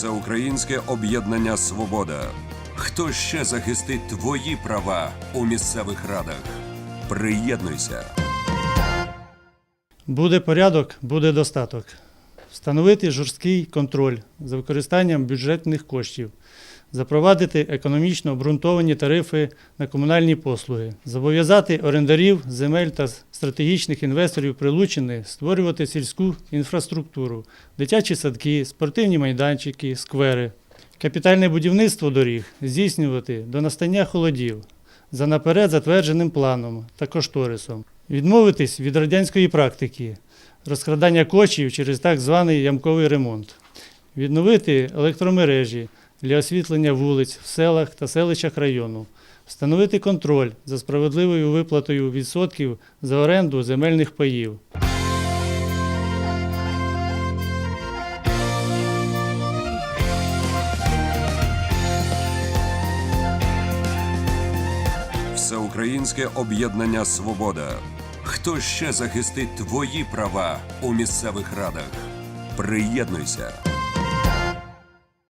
Всеукраїнське об'єднання Свобода. Хто ще захистить твої права у місцевих радах? Приєднуйся. Буде порядок, буде достаток. Встановити жорсткий контроль за використанням бюджетних коштів, запровадити економічно обґрунтовані тарифи на комунальні послуги, зобов'язати орендарів земель та стратегічних інвесторів Прилучини створювати сільську інфраструктуру, дитячі садки, спортивні майданчики, сквери, капітальне будівництво доріг здійснювати до настання холодів за наперед затвердженим планом та кошторисом, відмовитись від радянської практики розкрадання коштів через так званий ямковий ремонт, відновити електромережі для освітлення вулиць в селах та селищах району, встановити контроль за справедливою виплатою відсотків за оренду земельних паїв. Всеукраїнське об'єднання Свобода. Хто ще захистить твої права у місцевих радах? Приєднуйся.